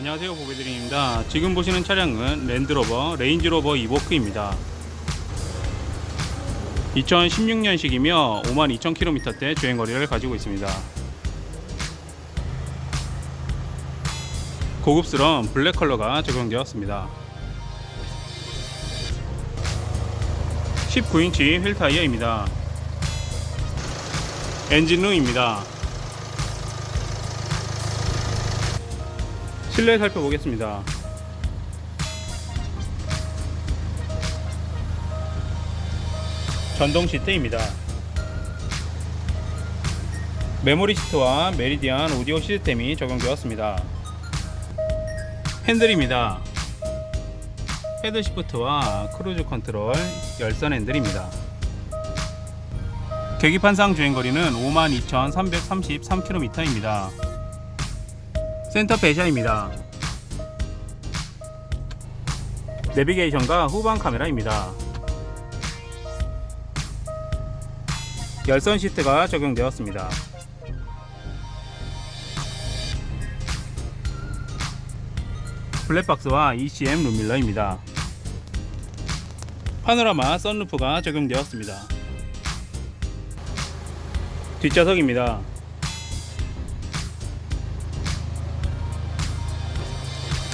안녕하세요 보배드림입니다. 지금 보시는 차량은 랜드로버 레인지로버 이보크입니다. 2016년식이며 52,000km대 주행거리를 가지고 있습니다. 고급스러운 블랙 컬러가 적용되었습니다. 19인치 휠 타이어입니다. 엔진룸입니다 실내 살펴보겠습니다. 전동 시트입니다. 메모리 시트와 메리디안 오디오 시스템이 적용되었습니다. 핸들입니다. 헤드 시프트와 크루즈 컨트롤 열선 핸들입니다. 계기판상 주행거리는 52,333km입니다. 센터 배샤입니다. 내비게이션과 후방 카메라입니다. 열선 시트가 적용되었습니다. 블랙박스와 ECM 룸밀러입니다. 파노라마 썬루프가 적용되었습니다. 뒷좌석입니다.